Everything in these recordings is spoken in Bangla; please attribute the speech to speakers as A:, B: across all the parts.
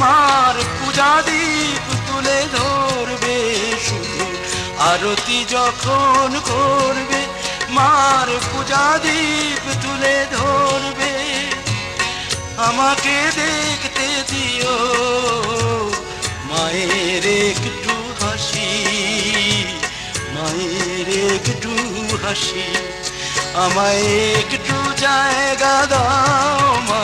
A: মার পূজা দীপ তুলে ধরবে আরতি যখন করবে, মার পূজা দীপ তুলে ধরবে। আমাকে দেখতে দিও, মায়ের একটু হাসি, মায়ের একটু হাসি। আমায় একটু জায়গা দাও মায়ের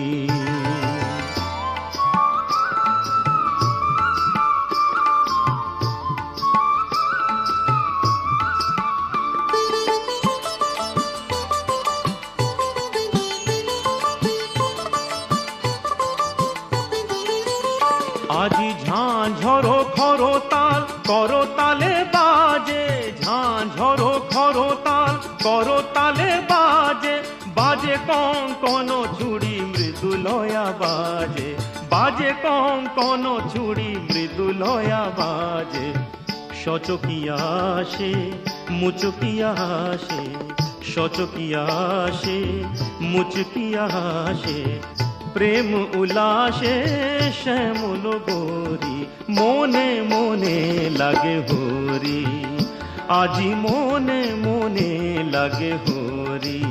B: মুচকিয়া হাসে সচকিয়া আসে মুচকিয়া হাসে। প্রেম উল্লাসে শ্যামল গোরি, মনে মনে লাগে হরি। আজি মনে মনে লাগে হরি।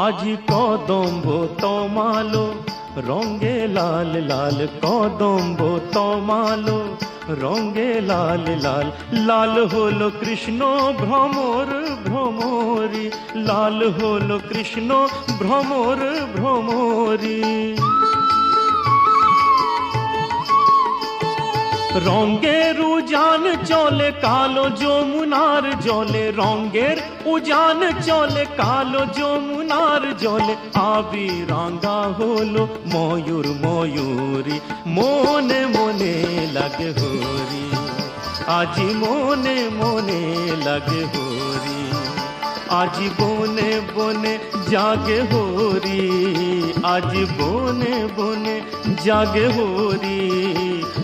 B: আজি কদম্ব তমালো রঙ্গে লাল লাল কদম্ব তমালো রঙ্গে লাল লাল লাল হলো কৃষ্ণ ভ্রমর ভ্রমরি লাল হলো কৃষ্ণ ভ্রমর ভ্রমরি রঙ্গের উজান চলে, কালো যমুনার জলে। রঙ্গের উজান চলে, কালো যমুনার জলে। আবি রাঙ্গা হলো ময়ূর ময়ূরী, মনে মনে লাগে হরি। আজি মনে মনে লাগে হরি, আজি বনে বনে জাগে হরি, আজি বনে বনে জাগে হরি।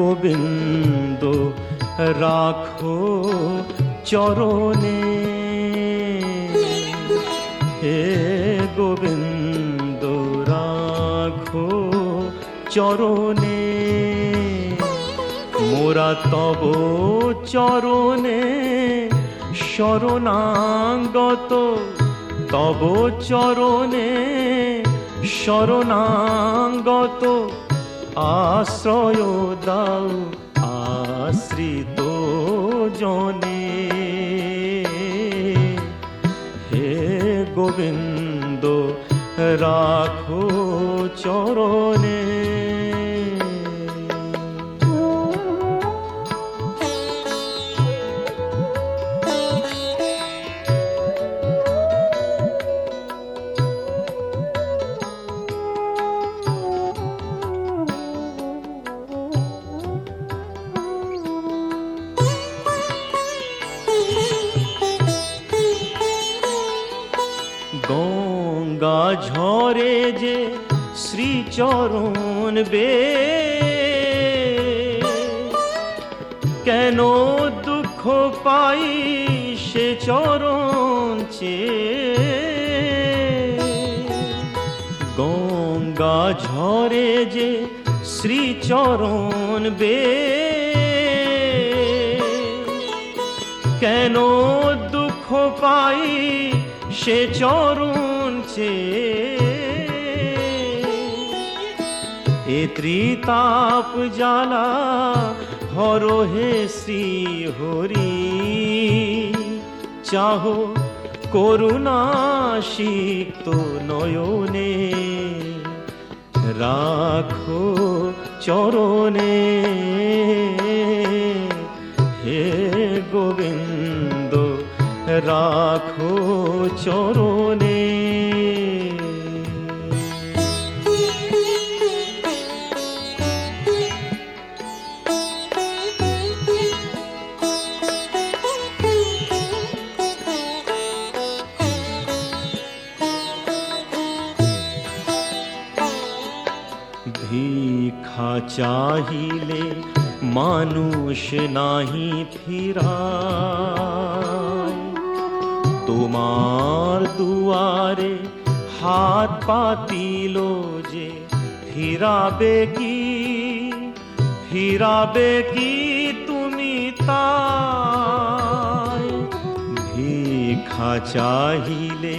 B: গোবিন্দ রাখো চরণে। হে গোবিন্দ রাখো চরণে। মোরা তব চরণে শরণাগত তব চরণে শরণাগত। আশ্রয় দাও আশ্রিত জনে হে গোবিন্দ রাখো চরণে ঝরে যে শ্রীচরণ বে। কেন দুঃখ পাই সে চরণ চে? গঙ্গা ঝরে যে শ্রীচরণ বে। কেন দুঃখ পাই সে চরণ এ ত্রিতাপ জ্বালা হর হে শ্রী হরি চাহ করুণা নয়নে, রাখো চরণে। হে গোবিন্দ, রাখো চরণে। ভিক্ষা চাহিলে মানুষ নাহি ফিরায় তোমার দুয়ারে হাত পাতিল যে ফিরাবে কি ফিরাবে কি তুমি তাই ভিক্ষা চাহিলে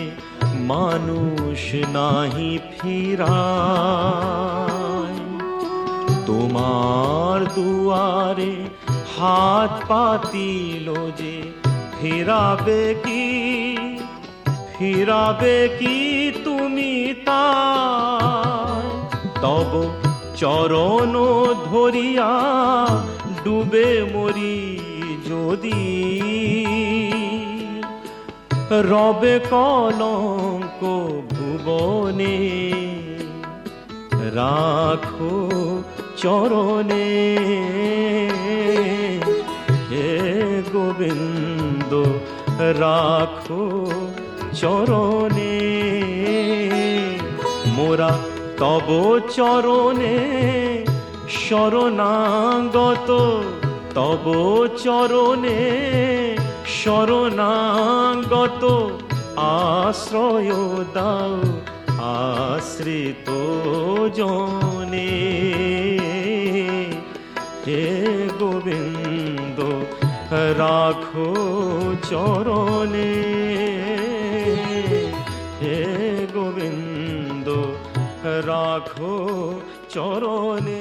B: মানুষ নাহি ফিরায়। তোমার দুয়ারে হাত পাতিল যে ফিরাবে কি? ফিরাবে কি তুমি তাই? তব চরণ ধরিয়া ডুবে মরি যদি। রবে কলঙ্ক ভুবনে, রাখো চরণে। হে গোবিন্দ, রাখো চরণে। মোরা তব চরণে শরণাগত, তব চরণে শরণাগত আশ্রয় দাও আশ্রিত জনে। হে গোবিন্দ রাখো চরণে। হে গোবিন্দ রাখো চরণে।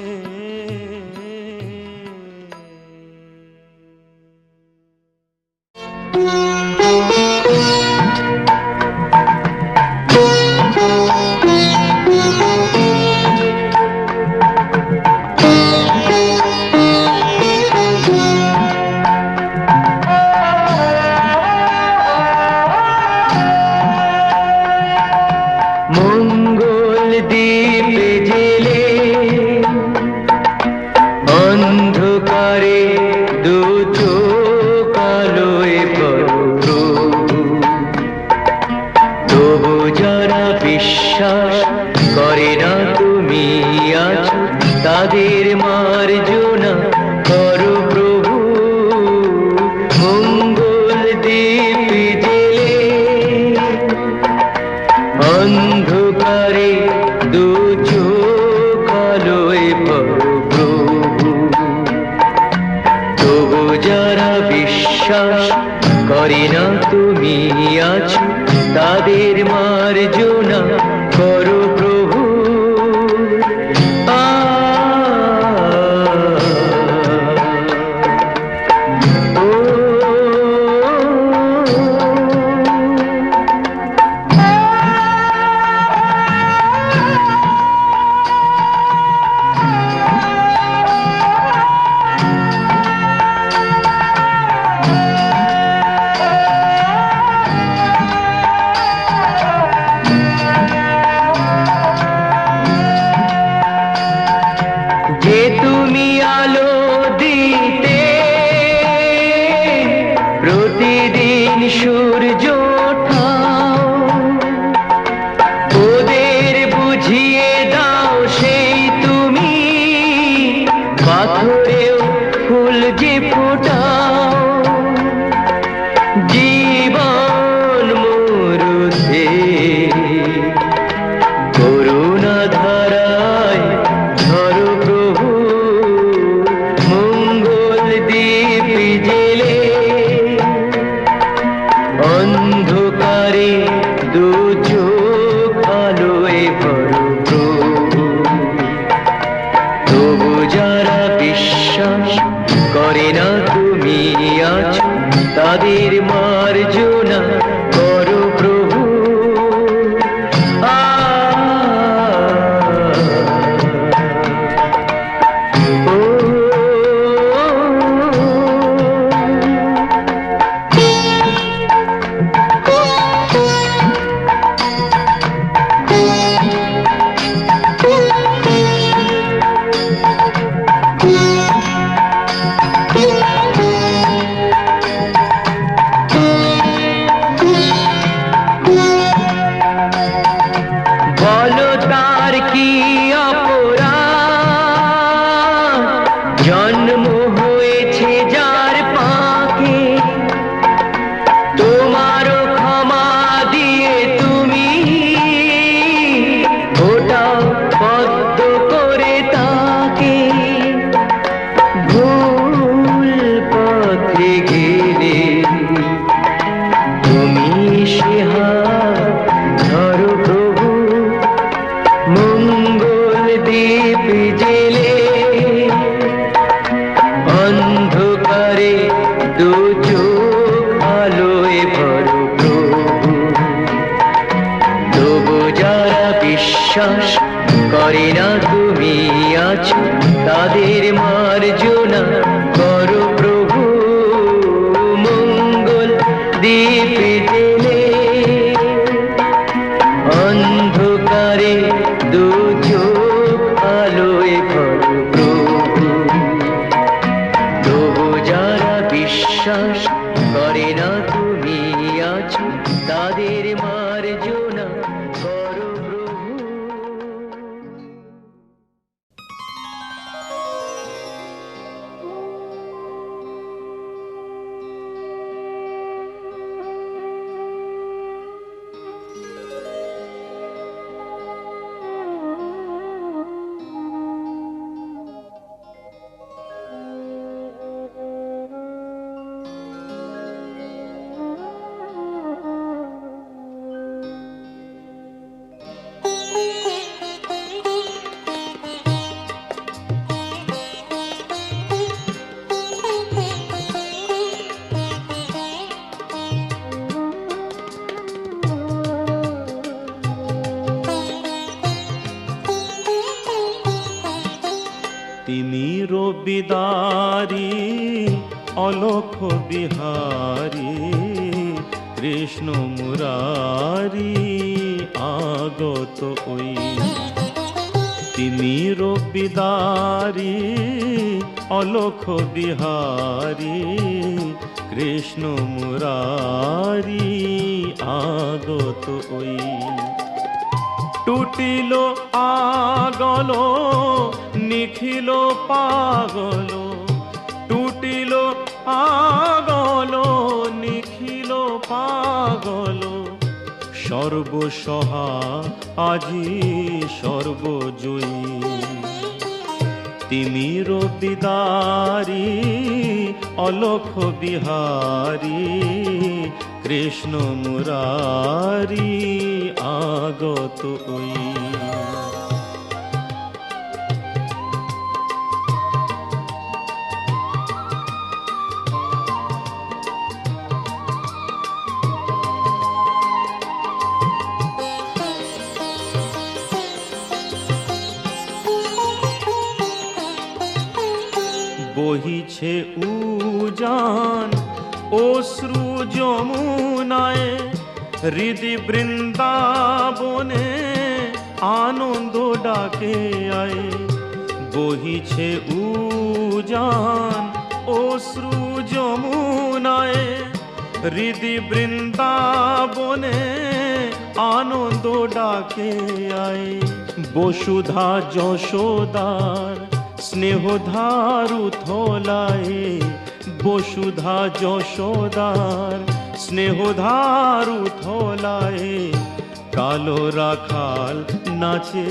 B: রবিদারি অলোক বিহারী, কৃষ্ণ মুরারি আগত ওই। তিনি রবিদারি অলোক বিহারী, কৃষ্ণ মুরারি আগত ওই। টুটিল আগল নিখিল পাগল, টুটিল আগল নিখিল পাগল। সর্বসহা আজি সর্বজয়ী। তিনি রবিদারি অলোক বিহারী। কৃষ্ণ মুরারি আগত ওই বহিছে উজান, অশ্রু যমুনায়, হৃদি বৃন্দাবনে আনন্দ ডাকে আয়। বহিছে উজান, অশ্রু যমুনায়, হৃদি বৃন্দাবনে আনন্দ ডাকে আয়। বসুধা যশোদার স্নেহধারু থলায় বসুধা যশোদার। স্নেহধারু থলায় কালো রাখাল নাচে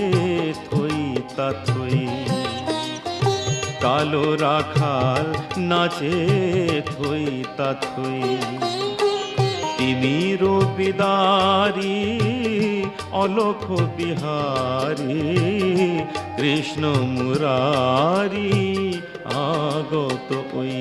B: থই তা থই। কালো রাখাল নাচে থই তা থই। তিনি রূপিদারি অলোক বিহারি কৃষ্ণ মুরারি আগত ওই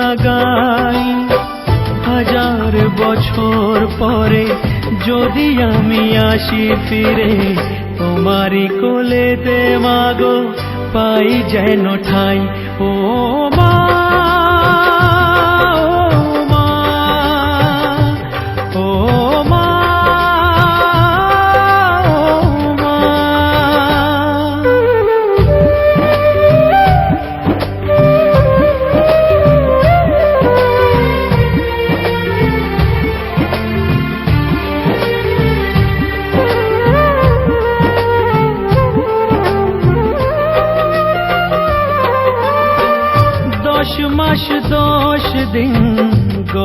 C: বন্দনা গাই। হাজার বছর পরে যদি আমি আসি ফিরে, তোমারই কোলে দেওয়া গো পাই যেন ঠাই। ও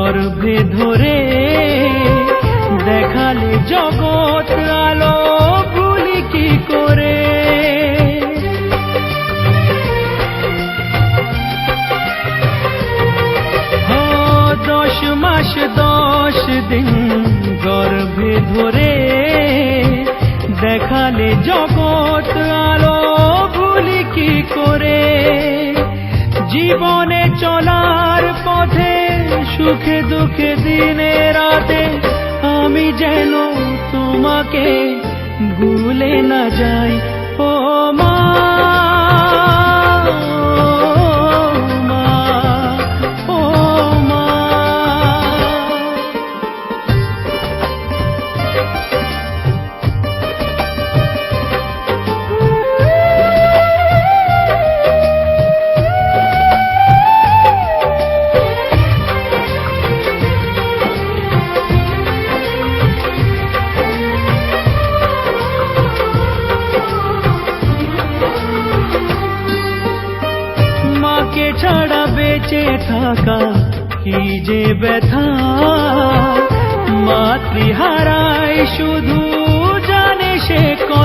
C: और भी धोरे ভুলে না যাই। ও মা।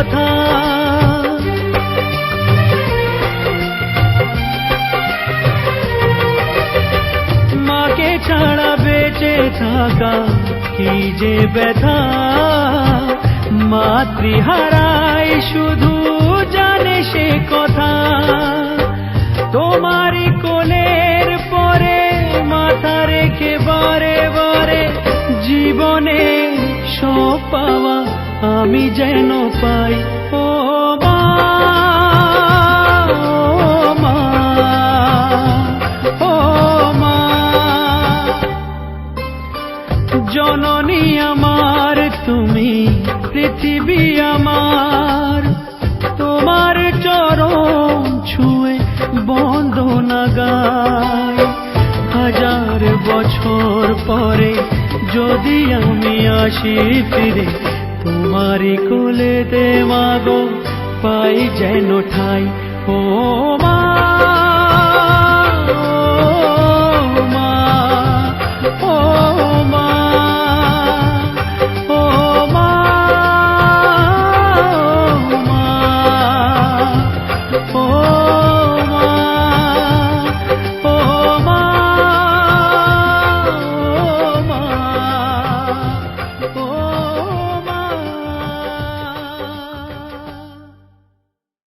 C: কথা। মাকে ছাড়া বেঁচে থাকা কি যে ব্যথা? মাতৃহারায় শুধু যেন পাই, ও জননী আমার, তুমি পৃথিবী আমার। তোমার চরণ ছুঁয়ে বন্দনা গাই হাজার বছর পরে যদি আমি আসি ফিরে তোমারই কোলেতে মাগো পাই যেন ঠাই। ও